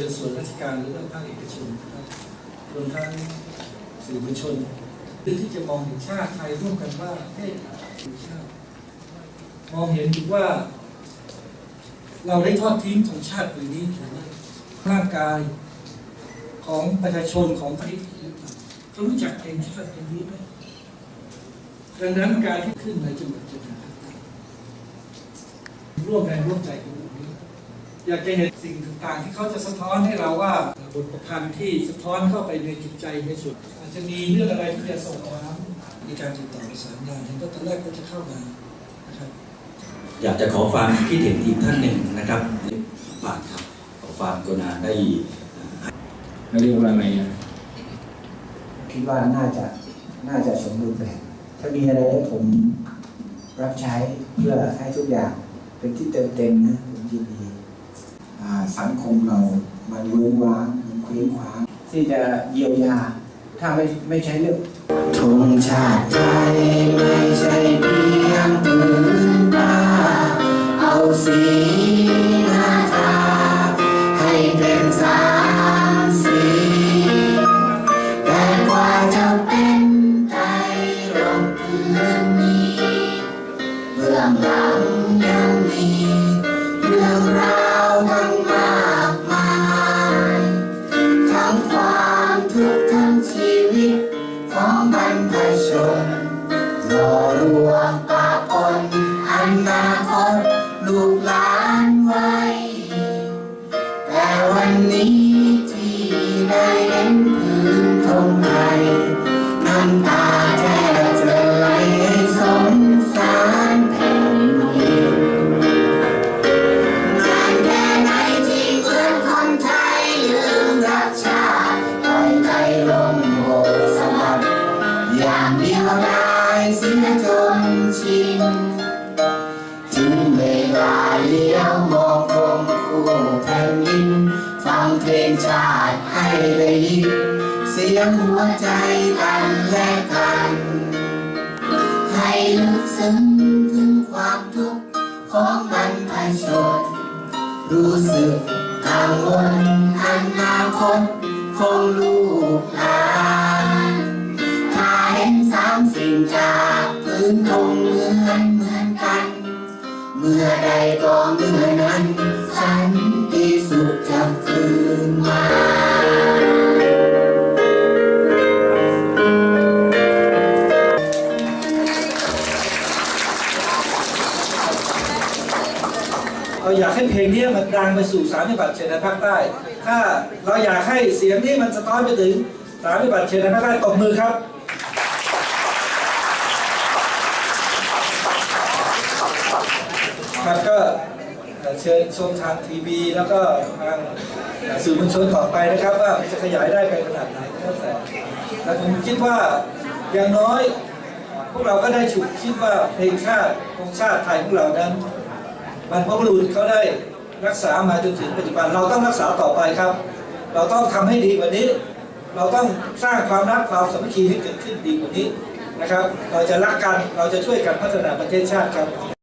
คือส่วนราชการหรือว่าภาคเอกชนนะครับรวมทั้งสื่อมวลชนเพื่อที่จะมองเห็นชาติไทยร่วมกันว่าเฮ้ยชาติมองเห็นถึงว่า เราได้ทอดทิ้งของชาติผืนนี้หรือไม่ร่างกายของประชาชนของประเทศเปล่าเขารู้จักเพลงชาติเพลงนี้ไหมดังนั้นการที่ขึ้นในจังหวัดชายแดนภาคใต้ร่วมแรงร่วมใจ อยากจะเห็นสิ่งต่างๆ ที่เขาจะสะท้อนให้เราว่าบทประพันธ์ที่สะท้อนเข้าไปในจิตใจในสุด อาจจะมีเรื่องอะไรที่จะส่งน้ำมีการติดต่อประสานงานเห็นก็ตอนแรกก็จะเข้ามานะครับอยากจะขอความคิดเห็นอีกท่านหนึ่งนะครับฝากครับขอความกรุณาได้เรียกว่าอะไรอะคิดว่าน่าจะน่าจะสมบูรณ์แบบถ้ามีอะไรให้ผมรับใช้เพื่อให้ทุกอย่างเป็นที่เติมเต็มนะผมยินดี สังคมเรา มันเวิ้นว้างมันเคว้งคว้างที่จะเยียวยา ถ้าไม่ไม่ใช่เรื่องธงชาติไทย นี้ที่ได้เห็นพื้นทงไทยน้ำตาแทบจะไหลให้สงสารแผ่นดินนานแค่ไหนที่เพื่อนคนไทยลืมรักชาติปล่อยใจลงโบกสวรรค์อย่างเดียวได้ ชาติให้ได้ยิน เสียงหัวใจกันและกัน ให้ลึกซึ้งถึงความทุกข์ของบรรพชน รู้สึกกังวลอนาคตของลูกหลานถ้าเห็นสามสิ่งจากพื้นทงเหมือนเหมือนกัน เมื่อใดก็เมื่อนั้น สันติสุขจะคืน เราอยากให้เพลงนี้มันดังไปสู่สามจังหวัดชายแดนภาคใต้ ถ้าเราอยากให้เสียงนี้มันสะท้อนไปถึงสามจังหวัดชายแดนภาคใต้ตบมือครับครับก็เชิญชมทางทีวีแล้วก็ทางสื่อมวลชนต่อไปนะครับ ว่ามันจะขยายได้ไปขนาดไหนก็แต่แต่ผมคิดว่าอย่างน้อย พวกเราก็ได้ฉุกคิดว่าเพลงชาติของชาติไทยของเรานั้น บรรพบุรุษเขาได้รักษามาจนถึงปัจจุบัน เราต้องรักษาต่อไปครับ เราต้องทำให้ดีกว่านี้ เราต้องสร้างความรักความสามัคคีให้เกิดขึ้นดีกว่านี้นะครับ เราจะรักกันเราจะช่วยกันพัฒนาประเทศชาติครับ